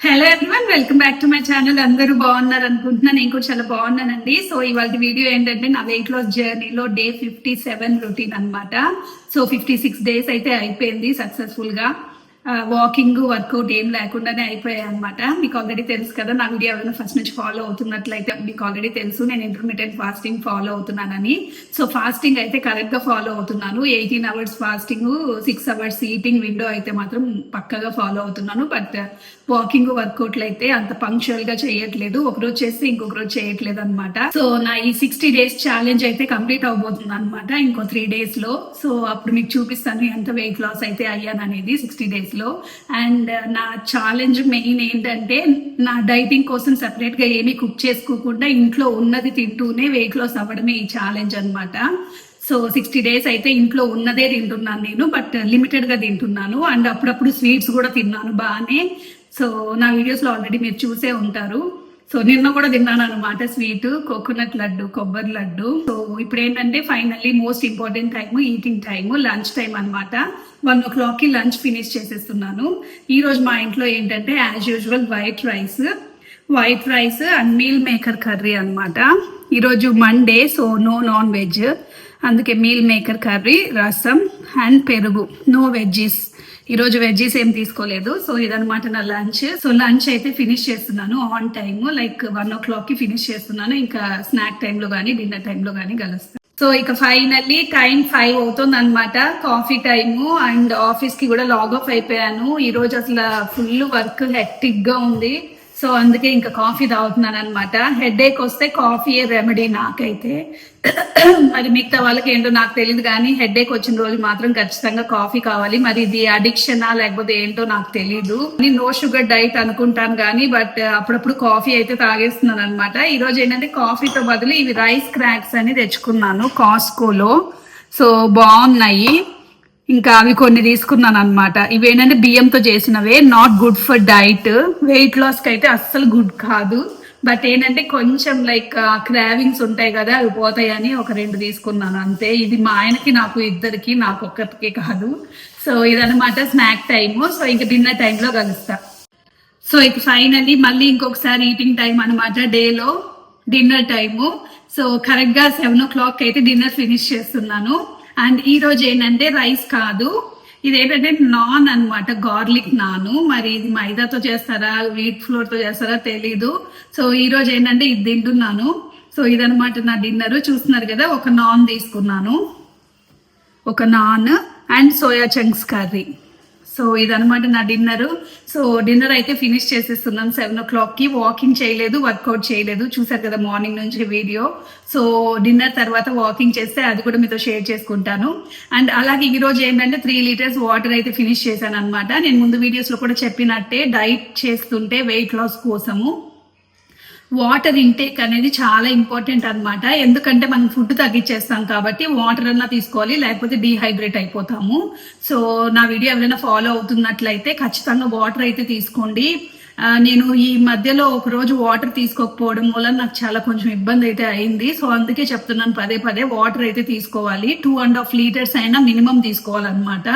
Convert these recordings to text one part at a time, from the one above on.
Hello everyone welcome back to my channel అందరూ బాగున్నారు అనుకుంటున్నా నేను కూడా చాలా బాగున్నానండి. సో ఇవాళ వీడియో ఏంటంటే నా వెయిట్ లాస్ జర్నీలో డే ఫిఫ్టీ సెవెన్ రొటీన్ అనమాట సో ఫిఫ్టీ సిక్స్ డేస్ అయితే అయిపోయింది సక్సెస్ఫుల్గా. వాకింగ్ వర్కౌట్ ఏం లేకుండానే అయిపోయాయి అనమాట మీకు ఆల్రెడీ తెలుసు కదా నా వీడియో ఎవరైనా ఫస్ట్ నుంచి ఫాలో అవుతున్నట్లయితే మీకు ఆల్రెడీ తెలుసు నేను ఇంటర్మీడియట్ ఫాస్టింగ్ ఫాలో అవుతున్నానని. సో ఫాస్టింగ్ అయితే కరెక్ట్గా ఫాలో అవుతున్నాను. Eighteen hours fasting six hours eating window అయితే మాత్రం పక్కగా ఫాలో అవుతున్నాను. బట్ వాకింగ్ వర్కౌట్లు అయితే అంత పంక్చువల్గా చేయట్లేదు. ఒక రోజు చేస్తే ఇంకొక రోజు చేయట్లేదు అనమాట సో నా ఈ సిక్స్టీ డేస్ ఛాలెంజ్ అయితే కంప్లీట్ అవబోతుంది అనమాట ఇంకో త్రీ డేస్లో. సో అప్పుడు మీకు చూపిస్తాను ఎంత వెయిట్ లాస్ అయితే అయ్యాను అనేది సిక్స్టీ డేస్ లో. అండ్ uh, నా ఛాలెంజ్ మెయిన్ ఏంటంటే నా డైటింగ్ కోసం సెపరేట్గా ఏమీ కుక్ చేసుకోకుండా ఇంట్లో ఉన్నది తింటూనే వెయిట్ లాస్ అవ్వడమే ఈ ఛాలెంజ్ అన్నమాట. సో సిక్స్టీ డేస్ అయితే ఇంట్లో ఉన్నదే తింటున్నాను నేను బట్ లిమిటెడ్గా తింటున్నాను. అండ్ అప్పుడప్పుడు స్వీట్స్ కూడా తిన్నాను బాగానే. సో నా వీడియోస్లో ఆల్రెడీ మీరు చూసే ఉంటారు. సో నిన్న కూడా తిన్నాను అనమాట స్వీట్ కోకోనట్ లడ్డు కొబ్బరి లడ్డు. సో ఇప్పుడు ఏంటంటే finally most important time eating time lunch time అనమాట వన్ ఓ క్లాక్కి లంచ్ ఫినిష్ చేసేస్తున్నాను. ఈ రోజు మా ఇంట్లో ఏంటంటే as usual white rice white rice and meal maker curry అనమాట ఈరోజు Monday so no non veg. అందుకే మీల్ మేకర్ కర్రీ రసం అండ్ పెరుగు నో వెజ్జీస్. ఈరోజు వెజ్జీస్ ఏం తీసుకోలేదు. సో ఇదనమాట నా లంచ్. సో లంచ్ అయితే ఫినిష్ చేస్తున్నాను ఆన్ టైమ్. లైక్ వన్ ఓ క్లాక్కి ఫినిష్ చేస్తున్నాను. ఇంకా స్నాక్ టైంలో కానీ డిన్నర్ టైంలో కానీ కలుస్తాను సో ఇక ఫైనల్లీ టైం ఫైవ్ అవుతుంది అనమాట కాఫీ టైము. అండ్ ఆఫీస్కి కూడా లాగ్ ఆఫ్ అయిపోయాను. ఈ రోజు అసలు ఫుల్ వర్క్ హెక్టిక్గా ఉంది. సో అందుకే ఇంకా కాఫీ తాగుతున్నాను అనమాట హెడ్ ఏక్ వస్తే కాఫీ రెమెడీ నాకైతే. మరి మిగతా వాళ్ళకి ఏంటో నాకు తెలియదు కానీ హెడ్ ఏక్ వచ్చిన రోజు మాత్రం ఖచ్చితంగా కాఫీ కావాలి. మరి ఇది అడిక్షనా లేకపోతే ఏంటో నాకు తెలియదు నేను నో షుగర్ డైట్ అనుకుంటాను కానీ బట్ అప్పుడప్పుడు కాఫీ అయితే తాగేస్తున్నాను అనమాట ఈ రోజు ఏంటంటే కాఫీతో బదులు ఇవి రైస్ క్రాక్స్ అని తెచ్చుకున్నాను కాస్కోలో సో బాగున్నాయి. ఇంకా అవి కొన్ని తీసుకున్నాను అనమాట ఇవేంటంటే బియ్యంతో చేసినవే not good for diet weight లాస్కి అయితే అస్సలు గుడ్ కాదు. బట్ ఏంటంటే కొంచెం లైక్ క్రావింగ్స్ ఉంటాయి కదా అవి పోతాయని ఒక రెండు తీసుకున్నాను. అంతే. ఇది మా ఆయనకి నాకు ఇద్దరికి నాకు ఒక్కరికి కాదు. సో ఇదనమాట స్నాక్ టైము సో ఇంకా డిన్నర్ టైంలో కలుస్తా. సో ఇక ఫైనల్లీ మళ్ళీ ఇంకొకసారి ఈటింగ్ టైం అనమాట డేలో డిన్నర్ టైము సో కరెక్ట్గా సెవెన్ ఓ క్లాక్ అయితే డిన్నర్ ఫినిష్ చేస్తున్నాను. అండ్ ఈ రోజు ఏంటంటే రైస్ కాదు. ఇది ఏంటంటే నాన్ అన్నమాట గార్లిక్ నాను. మరి ఇది మైదాతో చేస్తారా వీట్ ఫ్లోర్తో చేస్తారా తెలీదు. సో ఈ రోజు ఏంటంటే ఇది తింటున్నాను. సో ఇదనమాట నా డిన్నర్. చూస్తున్నారు కదా ఒక నాన్ తీసుకున్నాను. ఒక naan and soya chunks curry. So ఇదనమాట నా డిన్నర్. సో డిన్నర్ అయితే ఫినిష్ చేసేస్తున్నాను సెవెన్ ఓ క్లాక్కి. వాకింగ్ చేయలేదు వర్కౌట్ చేయలేదు. చూసారు కదా మార్నింగ్ నుంచి వీడియో. సో డిన్నర్ తర్వాత వాకింగ్ చేస్తే అది కూడా మీతో షేర్ చేసుకుంటాను. అండ్ అలాగే ఈరోజు ఏంటంటే త్రీ లీటర్స్ వాటర్ అయితే ఫినిష్ చేశాను అనమాట నేను ముందు వీడియోస్లో కూడా చెప్పినట్టే డైట్ చేస్తుంటే వెయిట్ లాస్ కోసము. వాటర్ ఇంటేక్ అనేది చాలా ఇంపార్టెంట్ అన్నమాట. ఎందుకంటే మనం ఫుడ్ తగ్గించేస్తాం కాబట్టి వాటర్ అన్నా తీసుకోవాలి లేకపోతే డీహైడ్రేట్ అయిపోతాము. సో నా వీడియో ఎవరైనా ఫాలో అవుతున్నట్లయితే ఖచ్చితంగా వాటర్ అయితే తీసుకోండి. నేను ఈ మధ్యలో ఒక రోజు వాటర్ తీసుకోకపోవడం వల్ల నాకు చాలా కొంచెం ఇబ్బంది అయితే అయింది. సో అందుకే చెప్తున్నాను పదే పదే వాటర్ అయితే తీసుకోవాలి. టూ అండ్ హాఫ్ లీటర్స్ అయినా మినిమం తీసుకోవాలన్నమాట.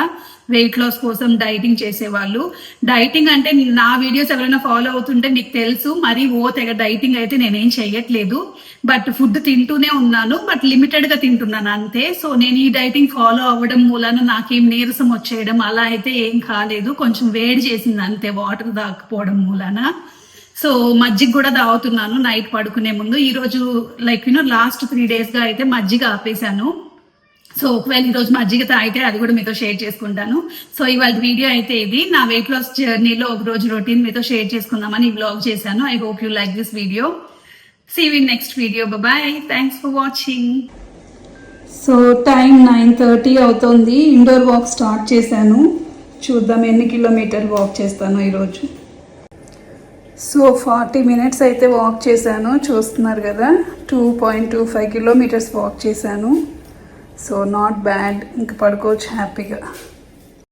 వెయిట్ లాస్ కోసం డైటింగ్ చేసేవాళ్ళు. డైటింగ్ అంటే నా వీడియోస్ ఎవరైనా ఫాలో అవుతుంటే మీకు తెలుసు. మరి ఓ తెగ డైటింగ్ అయితే నేనేం చెయ్యట్లేదు. బట్ ఫుడ్ తింటూనే ఉన్నాను. బట్ లిమిటెడ్గా తింటున్నాను అంతే. సో నేను ఈ డైటింగ్ ఫాలో అవ్వడం మూలాన నాకేం నీరసం వచ్చేయడం అలా అయితే ఏం కాలేదు. కొంచెం వేడి చేసింది అంతే వాటర్ తాకపోవడం మూలాన. సో మజ్జిగ కూడా తాగుతున్నాను నైట్ పడుకునే ముందు. ఈ రోజు like you know last three డేస్గా అయితే మజ్జిగ ఆపేశాను. సో ఒకవేళ ఈరోజు మజ్జిగ తాగితే అది కూడా మీతో షేర్ చేసుకుంటాను. సో ఇవాళ వీడియో అయితే ఇది. నా వెయిట్ లాస్ జర్నీలో ఒక రోజు రొటీన్ మీతో షేర్ చేసుకుందామని బ్లాగ్ వ్లాగ్ చేశాను. I hope you like this video see you in next video bye thanks for watching so time nine thirty అవుతుంది. ఇండోర్ వాక్ స్టార్ట్ చేశాను. చూద్దాం ఎన్ని కిలోమీటర్ వాక్ చేస్తాను ఈరోజు సో ఫార్టీ మినిట్స్ అయితే వాక్ చేశాను. చూస్తున్నారు కదా two point two five kilometres walk చేశాను. సో నాట్ బ్యాడ్ ఇంక పడుకోవచ్చు హ్యాపీగా